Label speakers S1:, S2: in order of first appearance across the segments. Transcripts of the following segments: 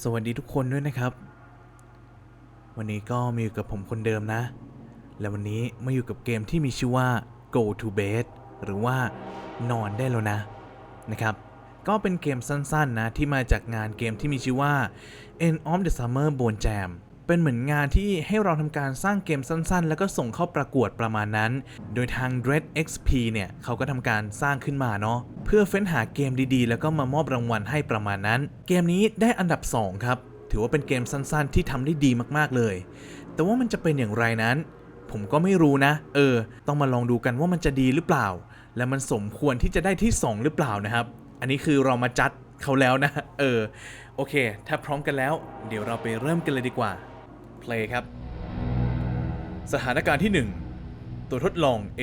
S1: สวัสดีทุกคนด้วยนะครับ วันนี้ก็มาอยู่กับผมคนเดิมนะ และวันนี้มาอยู่กับเกมที่มีชื่อว่า Go to Bed หรือว่านอนได้แล้วนะนะครับ ก็เป็นเกมสั้นๆนะที่มาจากงานเกมที่มีชื่อว่า End of the Summer Bone Jam เป็นเหมือนงานที่ให้เราทำการสร้างเกมสั้นๆ แล้วก็ส่งเข้าประกวดประมาณนั้น โดยทาง Dread XP เนี่ยเขาก็ทำการสร้างขึ้นมาเนาะเพื่อเฟ้นหาเกมดีๆ แล้วก็มามอบรางวัลให้ประมาณนั้น เกมนี้ได้อันดับ 2 ครับ ถือว่าเป็นเกมสั้นๆ ที่ทำได้ดีมากๆเลย แต่ว่ามันจะเป็นอย่างไรนั้น ผมก็ไม่รู้นะ เออ ต้องมาลองดูกันว่ามันจะดีหรือเปล่า และมันสมควรที่จะได้ที่ 2 หรือเปล่านะครับ อันนี้คือเรามาจัดเขาแล้วนะ เออ โอเค ถ้าพร้อมกันแล้ว เดี๋ยวเราไปเริ่มกันเลยดีกว่า play ครับ สถานการณ์ที่ 1 ตัวทดลอง A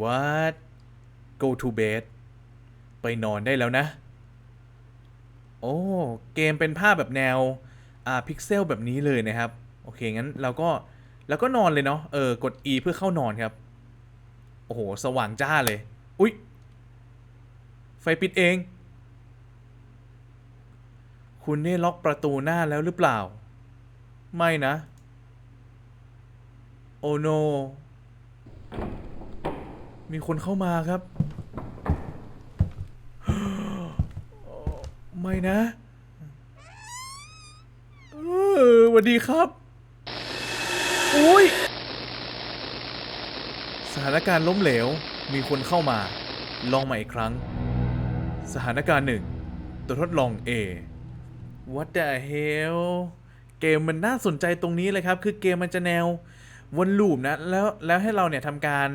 S1: what go to bed ไปนอนได้แล้วนะ โอ้ เกมเป็นภาพแบบแนว อ่า พิกเซลแบบนี้เลยนะครับ โอเค งั้นเราก็แล้วก็นอนเลยเนาะ เออ กด E เพื่อเข้านอนครับ โอ้โห สว่างจ้าเลย อุ๊ย ไฟปิดเอง คุณได้ล็อกประตูหน้าแล้วหรือเปล่า ไม่นะ โอโน มีคนเข้ามาครับ ไม่นะสวัสดีครับ อุ้ย สถานการณ์ล้มเหลว มีคนเข้ามา ลองใหม่อีกครั้ง สถานการณ์หนึ่ง ตัวทดลอง A What the hell เกมมันน่าสนใจตรงนี้เลยครับ คือเกมมันจะแนววนลูปนะ แล้วแล้วให้เราเนี่ยทำการ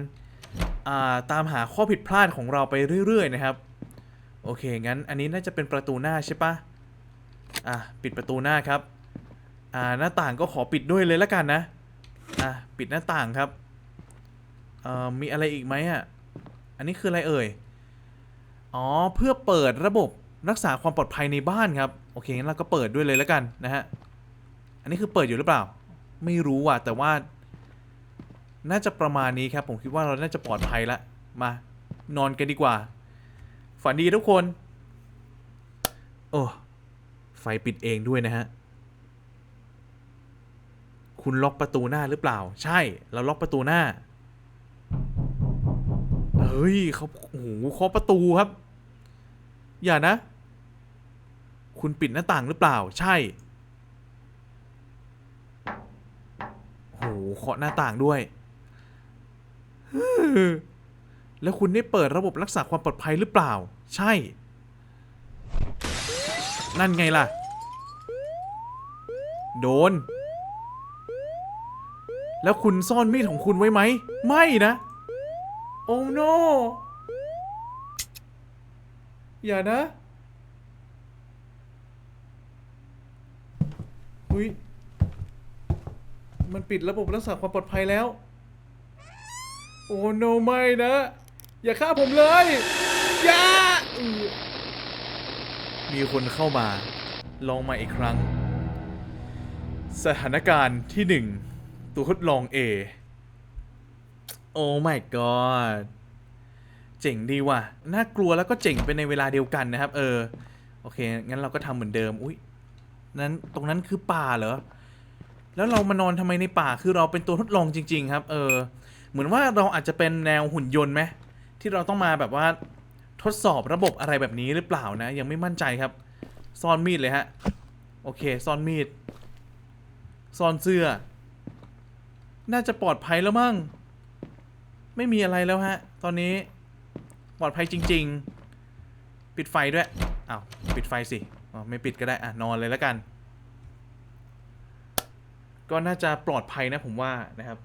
S1: าตามหาข้อผิดพลาดของเราไปเรื่อย ๆ นะครับ โอเค งั้นอันนี้น่าจะเป็นประตูหน้าใช่ปะอะ ปิดประตูหน้าครับ อ่า หน้าต่างก็ขอปิดด้วยเลยละกันนะ อะ ปิดหน้าต่างครับเอ่อมีอะไรอีกไหมอะ อันนี้คืออะไรเอ่ย อ๋อ เพื่อเปิดระบบรักษาความปลอดภัยในบ้านครับ โอเค งั้นเราก็เปิดด้วยเลยแล้วกันนะฮะ นนี้คือเปิดอยู่หรือเปล่า ไม่รู้ว่ะแต่ว่า น่าจะประมาณนี้ครับ ผมคิดว่าเราน่าจะปลอดภัยละมานอนกันดีกว่า ฝันดีทุกคน โอ้ไฟปิดเองด้วยนะฮะ คุณล็อกประตูหน้าหรือเปล่า ใช่ เราล็อกประตูหน้า เฮ้ยเขาโอ้โหเคาะประตูครับ อย่านะ คุณปิดหน้าต่างหรือเปล่า ใช่ โอ้โห เคาะหน้าต่างด้วย แล้วคุณได้เปิดระบบรักษาความปลอดภัยหรือเปล่า ใช่ นั่นไงล่ะ โดน แล้วคุณซ่อนมีดของคุณไว้ไหม ไม่นะ โอ้ no อย่านะหุย มันปิดระบบรักษาความปลอดภัยแล้ว โอ้ no ไม่นะ อย่าฆ่าผมเลย อย่า มีคนเข้ามา ลองมาอีกครั้ง สถานการณ์ที่หนึ่ง ตัวทดลอง A โอ้ my god เจ๋งดีว่ะ น่ากลัวแล้วก็เจ๋งไปในเวลาเดียวกันนะครับ เออ โอเค งั้นเราก็ทำเหมือนเดิม อุ้ยนั้นตรงนั้นคือป่าเหรอ แล้วเรามานอนทำไมในป่าคือเราเป็นตัวทดลองจริง ๆ ครับ เออ เหมือนว่าเราอาจจะเป็นแนวหุ่นยนต์ไหมที่เราต้องมาแบบว่าทดสอบระบบอะไรแบบนี้หรือเปล่านะ ยังไม่มั่นใจครับ ซ่อนมีดเลยฮะ โอเค ซ่อนมีด ซ่อนเสื้อ น่าจะปลอดภัยแล้วมั้งไม่มีอะไรแล้วฮะ ตอนนี้ปลอดภัยจริง ๆ ปิดไฟด้วยอ้าวปิดไฟสิอ๋อไม่ปิดก็ได้อะนอนเลยแล้วกัน ก็น่าจะปลอดภัยนะผมว่านะครับ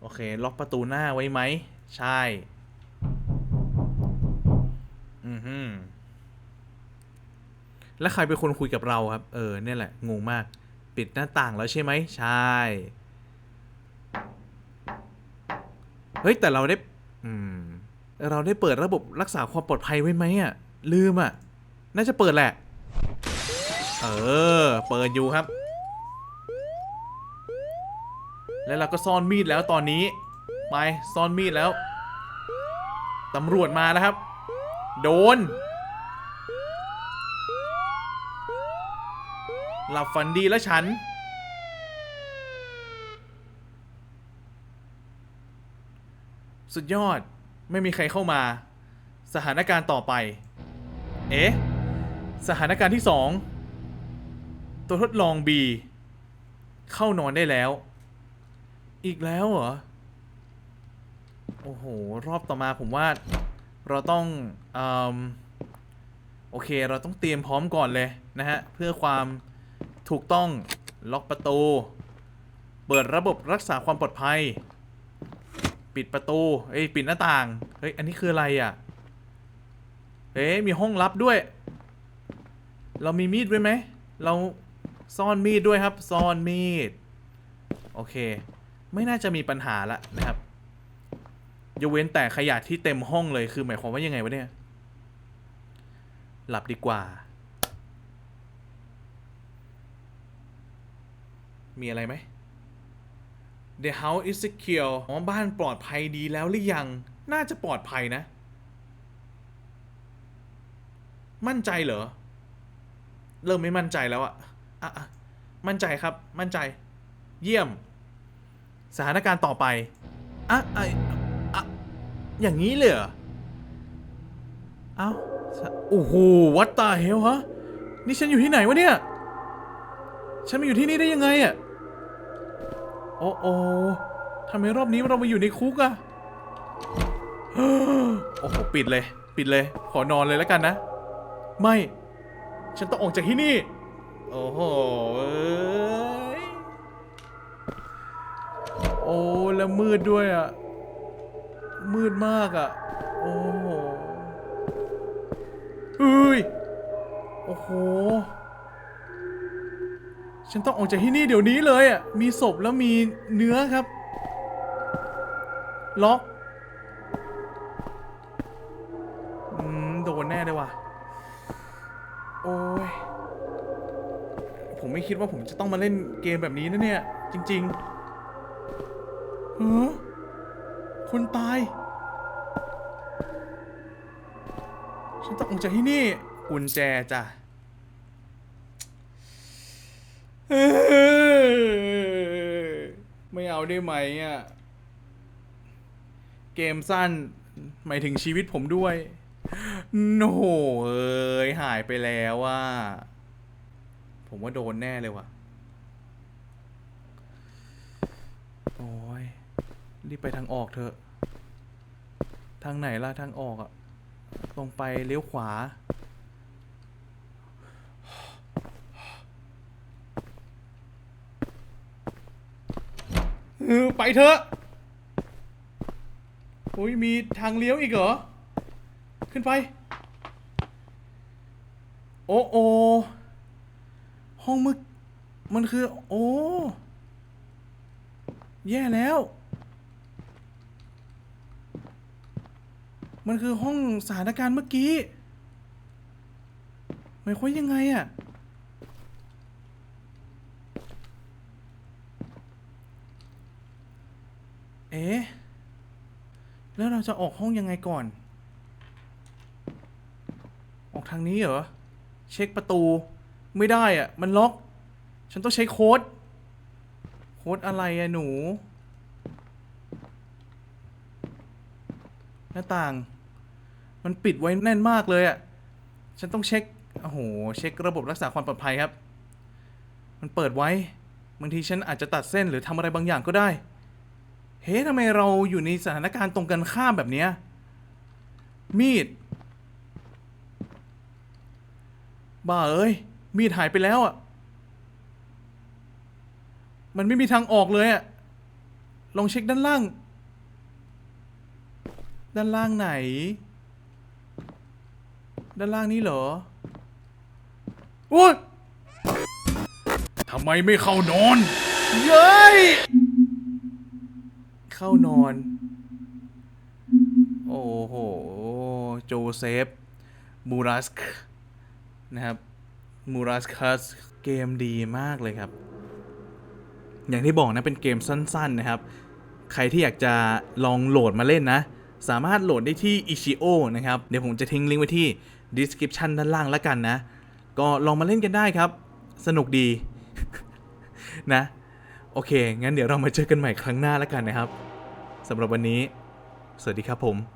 S1: โอเค ล็อกประตูหน้าไว้ไหม ใช่ อือฮึแล้วใครเป็นคนคุยกับเราครับ เออเนี่ยแหละ งงมาก ปิดหน้าต่างแล้วใช่ไหม ใช่ เฮ้ย แต่เราได้ อืม เราได้เปิดระบบรักษาความปลอดภัยไว้ไหมอะ ลืมอะ น่าจะเปิดแหละ เออ เปิดอยู่ครับ แล้วเราก็ซ่อนมีดแล้วตอนนี้ ไป ซ่อนมีดแล้วตำรวจมาแล้วครับ โดน หลับฝันดีแล้วฉัน สุดยอดไม่มีใครเข้ามา สถานการณ์ต่อไป เอ๊ะ สถานการณ์ที่สอง ตัวทดลอง B เข้านอนได้แล้ว อีกแล้วเหรอ โอ้โห รอบต่อมาผมว่า เราต้องอมโอเค เราต้องเตรียมพร้อมก่อนเลยนะฮะ เพื่อความถูกต้องล็อกประตู เปิดระบบรักษาความปลอดภัย ปิดประตู เอ้ย ปิดหน้าต่าง เฮ้ย อันนี้คืออะไรอะ เอ๊ะมีห้องลับด้วย เรามีมีดด้วยไหม เรา ซ่อนมีดด้วยครับ ซ่อนมีด โอเค ไม่น่าจะมีปัญหาละนะครับยกเว้นแต่ขยะที่เต็มห้องเลยคือหมายความว่ายังไงวะเนี่ย หลับดีกว่า มีอะไรไหม The house is secure อ๋อบ้านปลอดภัยดีแล้วหรือยัง น่าจะปลอดภัยนะ มั่นใจเหรอ เริ่มไม่มั่นใจแล้วอะ อะมั่นใจครับ มั่นใจ เยี่ยม สถานการณ์ต่อไปอะไออะอย่างนี้เลยเหรอเอ้าโอ้โหวัดตาเฮลฮะ นี่ฉันอยู่ที่ไหนวะเนี่ย ฉันมาอยู่ที่นี่ได้ยังไงอะโอ้โอทำไมรอบนี้เรามาอยู่ในคุกอะโอ้โหปิดเลย ปิดเลย ขอนอนเลยแล้วกันนะ ไม่ ฉันต้องออกจากที่นี่ โอ้โหเอ้ยโอ้แล้วมืดด้วยอะ มืดมากอะ โอ้โหเฮ้ย โอ้โห ฉันต้องออกจากที่นี่เดี๋ยวนี้เลยอะ มีศพแล้วมีเนื้อครับ ล็อก คิดว่าผมจะต้องมาเล่นเกมแบบนี้นะเนี่ย จริงๆเออคนตาย ฉันต้องออกจากที่นี่ กุญแจจ้ะไม่เอาได้ไหมอะ เกมสั้น หมายถึงชีวิตผมด้วย โนเอ้ยหายไปแล้วว่า ผมว่าโดนแน่เลยว่ะ โอ้ย รีบไปทางออกเถอะ ทางไหนล่ะ ทางออกอะตรงไปเลี้ยวขวาเออไปเถอะโอ้ยมีทางเลี้ยวอีกเหรอ ขึ้นไป โอ้โอ ห้องมึกมันคือ โอ้ แย่แล้ว มันคือห้องสถานการณ์เมื่อกี้หมายความยังไงอะเอ๊ะ แล้วเราจะออกห้องยังไงก่อน ออกทางนี้เหรอ เช็คประตู ไม่ได้อะมันล็อก ฉันต้องใช้โค้ด โค้ดอะไรอะหนู หน้าต่าง มันปิดไว้แน่นมากเลยอะฉันต้องเช็ค โอ้โห เช็คระบบรักษาความปลอดภัยครับ มันเปิดไว้ บางทีฉันอาจจะตัดเส้นหรือทำอะไรบางอย่างก็ได้ เฮ้ทำไมเราอยู่ในสถานการณ์ตรงกันข้ามแบบเนี้ย มีด บ้าเอ้ย มีดหายไปแล้วอะ มันไม่มีทางออกเลยอะ ลองเช็คด้านล่าง ด้านล่างไหน ด้านล่างนี้เหรอ โอ้ยทำไมไม่เข้านอน เย้ย เข้านอน โอ้โห โจเซฟ มูรัสนะครับ มูรัสคัสเกมดีมากเลยครับ อย่างที่บอกนะเป็นเกมสั้นๆนะครับ ใครที่อยากจะลองโหลดมาเล่นนะ สามารถโหลดได้ที่ Ichio นะครับ เดี๋ยวผมจะทิ้งลิงก์ไว้ที่ description ด้านล่างแล้วกันนะ ก็ลองมาเล่นกันได้ครับ สนุกดี นะ โอเค งั้นเดี๋ยวเรามาเจอกันใหม่ครั้งหน้าแล้วกันนะครับสำหรับวันนี้ สวัสดีครับผม